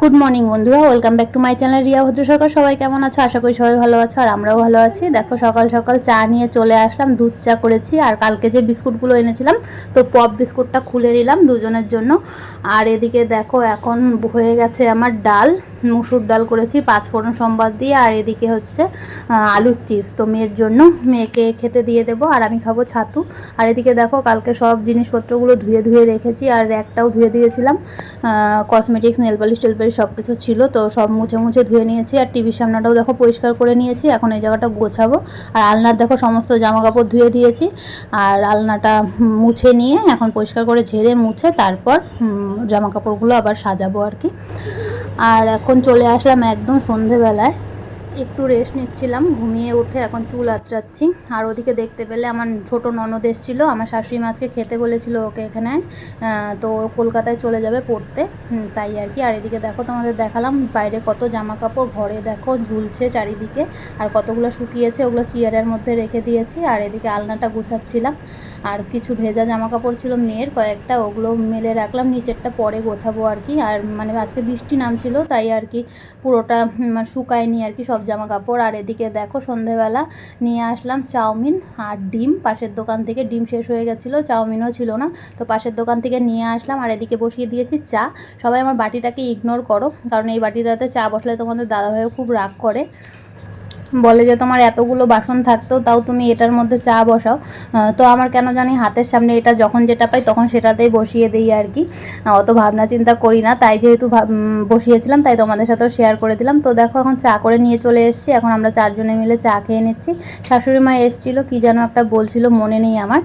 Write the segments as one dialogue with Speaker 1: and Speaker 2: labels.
Speaker 1: Good morning বন্ধুরা। Welcome back to my channel Riya Bhadra Sarkar সবাই কেমন আছো? আশা করি সবাই ভালো আছো আর আমরাও ভালো আছি। দেখো, সকাল সকাল চা নিয়ে চলে আসলাম, দুধ চা করেছি। আর কালকে যে বিস্কুটগুলো এনেছিলাম, তো পপ বিস্কুটটা খুলে নিলাম দুজনের জন্য। আর এদিকে দেখো, এখন হয়ে গেছে আমার ডাল। মুসুর ডাল করেছি, পাঁচ ফোড়ন সম্বাদ দিয়ে, আর এদিকে হচ্ছে আলুর চিপস। তো মেয়ের জন্য মেয়েকে খেতে দিয়ে দেবো, আর আমি খাব ছাতু। আর এদিকে দেখো, কালকে সব জিনিসপত্রগুলো ধুয়ে ধুয়ে রেখেছি, আর র্যাকটাও ধুয়ে দিয়েছিলাম। কসমেটিক্স নেল পালিশ টেল পালিশ সব কিছু ছিল, তো সব মুছে মুছে ধুয়ে নিয়েছি। আর টিভির সামনাটাও দেখো, পরিষ্কার করে নিয়েছি, এখন এই জায়গাটা গোছাবো। আর আলনার দেখো, সমস্ত জামা কাপড় ধুয়ে দিয়েছি। আর আলনাটা মুছে নিয়ে এখন পরিষ্কার করে ঝেড়ে মুছে তারপর জামা কাপড়গুলো আবার সাজাবো আর কি। আর এখন চলে আসলাম একদম সন্ধেবেলায়। একটু রেস্ট নিচ্ছিলাম, ঘুমিয়ে উঠে এখন চুল আঁচড়াচ্ছি। আর ওদিকে দেখতে পেলে আমার ছোট ননদ এসেছিল, আমার শাশুড়ি মাছকে খেতে বলেছিল ওকে এখানে। তো কলকাতায় চলে যাবে পড়তে তাই আর কি। আর এদিকে দেখো তোমাদের দেখালাম, বাইরে কত জামা কাপড় ঘরে দেখো ঝুলছে চারিদিকে, আর কতগুলো শুকিয়েছে, ওগুলো চেয়ারের মধ্যে রেখে দিয়েছি। আর এদিকে আলনাটা গুছাচ্ছিলাম। আর কিছু ভেজা জামা কাপড় ছিল মেয়ের কয়েকটা, ওগুলো মেলে রাখলাম, নিচেরটা পরে গোছাবো আর কি। আর মানে আজকে বৃষ্টি নামছিল, তাই আর কি পুরোটা শুকায়নি আর কি, সব জামা কাপড় আর এদিকে দেখো সন্ধেবেলা নিয়ে আসলাম চাউমিন আর ডিম। পাশের দোকান থেকে ডিম শেষ হয়ে গেছিল, চাউমিনও ছিল না। তো পাশের দোকান থেকে নিয়ে আসলাম আর এদিকে বসিয়ে দিয়েছি চা। সবাই আমার বাটিটাকে ইগনোর করো, কারণ এই বাটিটাতে চা বসলে তোমাদের দাদাভাইও খুব রাগ করে। বলে যে তোমার এতগুলো বাসন থাকতেও তাও তুমি এটার মধ্যে চা বসাও। তো আমার কেন জানি হাতের সামনে এটা যখন যেটা পাই তখন সেটাতেই বসিয়ে দিই আর কি। অত ভাবনা চিন্তা করি না, তাই যেহেতু বসিয়েছিলাম, তাই তোমাদের সাথেও শেয়ার করে দিলাম। তো দেখো এখন চা করে নিয়ে চলে এসেছি, এখন আমরা চারজনে মিলে চা খেয়ে নিচ্ছি। শাশুড়ি মা এসেছিল, কি যেন একটা বলছিল, মনে নেই আমার।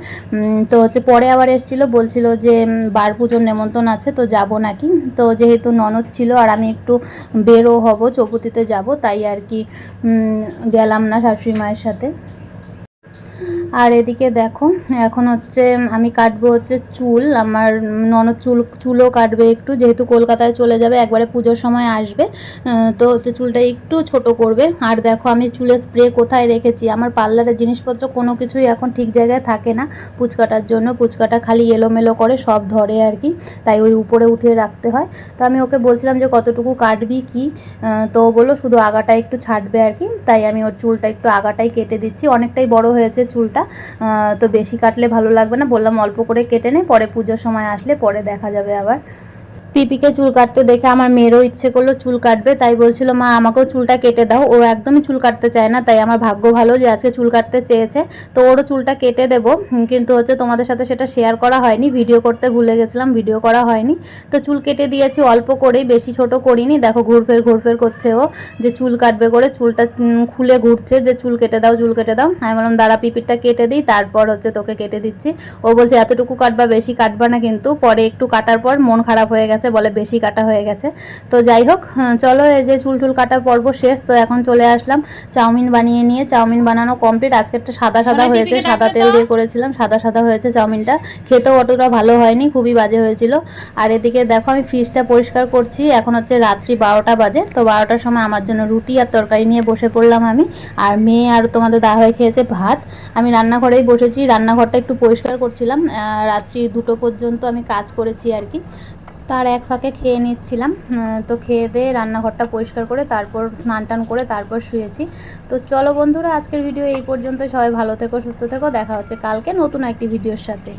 Speaker 1: তো হচ্ছে পরে আবার এসেছিল, বলছিল যে বার পুজোর নেমন্তন্ন আছে, তো যাব নাকি। তো যেহেতু ননদ ছিল আর আমি একটু বেরো হব, চৌপতিতে যাব, তাই আর কি। গেলাম না শাশুড়ি মায়ের সাথে। আর এদিকে দেখো, এখন হচ্ছে, আমি কাটবো হচ্ছে চুল। আমার ননদ চুল, চুলও কাটবে একটু, যেহেতু কলকাতায় চলে যাবে, একবারে পুজোর সময় আসবে। তো হচ্ছে চুলটা একটু ছোট করবে। আর দেখো, আমি চুলের স্প্রে কোথায় রেখেছি? আমার পার্লারের জিনিসপত্র কোনো কিছুই এখন ঠিক জায়গায় থাকে না। পুচকাটার জন্য পুচকাটা খালি এলোমেলো করে সব ধরে আর কি। তাই ওই উপরে উঠিয়ে রাখতে হয়। তো আমি ওকে বলছিলাম যে, কতটুকু কাটবি, কি? তো বলল, শুধু আগাটা একটু ছাড়বে আর কি। তাই আমি ওর চুলটা একটু আগাটাই কেটে দিচ্ছি। অনেকটাই বড় হয়েছে চুলটা। আহ, তো বেশি কাটলে ভালো লাগবে না। বললাম অল্প করে কেটে নে পরে পুজোর সময় আসলে পরে দেখা যাবে আবার। পিপিকে চুল কাটতে দেখে আমার মেয়েরও ইচ্ছে করল চুল কাটবে, তাই বলছিল, মা, আমাকেও চুলটা কেটে দাও। ও একদমই চুল কাটতে চায় না, তাই আমার ভাগ্য ভালো যে আজকে চুল কাটতে চেয়েছে। তো ওরও চুলটা কেটে দেবো কিন্তু হচ্ছে তোমাদের সাথে সেটা শেয়ার করা হয়নি ভিডিও করতে ভুলে গেছিলাম ভিডিও করা হয়নি। তো চুল কেটে দিয়েছি, অল্প করেই, বেশি ছোট করিনি। দেখো, ঘুরফের ঘুরফের করছে ও, যে চুল কাটবে করে চুলটা খুলে ঘুরছে, যে চুল কেটে দাও, চুল কেটে দাও। আমি বললাম, দাঁড়া, পিপিরটা কেটে দিই, তারপর হচ্ছে তোকে কেটে দিচ্ছি। ও বলছে, এতটুকু কাটবা, বেশি কাটবা না কিন্তু। পরে একটু কাটার পর মন খারাপ হয়ে গেছে বলে বেশি কাটা হয়ে গেছে। তো যাই হোক হ্যাঁ, চলো এই যে চুল টুল কাটার পর্ব শেষ। তো এখন চলে আসলাম চাউমিন বানিয়ে নিয়ে। চাউমিন বানানো কমপ্লিট আজকে একটা সাদা সাদা হয়েছে সাদা তেল দিয়ে করেছিলাম সাদা সাদা হয়েছে চাউমিনটা। খেতেও অতটা ভালো হয়নি খুবই বাজে হয়েছিল। আর এদিকে দেখো আমি ফ্রিজটা পরিষ্কার করছি। এখন হচ্ছে রাত্রি বারোটা বাজে। তো বারোটার সময় আমার জন্য রুটি আর তরকারি নিয়ে বসে পড়লাম আমি। আর মেয়ে আর তোমাদের দা হয়ে খেয়েছে ভাত। আমি রান্নাঘরেই বসেছি রান্নাঘরটা একটু পরিষ্কার করছিলাম। রাত্রি দুটো পর্যন্ত আমি কাজ করেছি আর কি। তার এক ফাঁকে খেয়ে নিচ্ছিলাম। তো খেয়ে দিয়ে রান্নাঘরটা পরিষ্কার করে তারপর স্নান টান করে তারপর শুয়েছি। তো চলো বন্ধুরা, আজকের ভিডিও এই পর্যন্ত। সবাই ভালো থেকো, সুস্থ থেকো। দেখা হচ্ছে কালকে নতুন একটি ভিডিওর সাথে।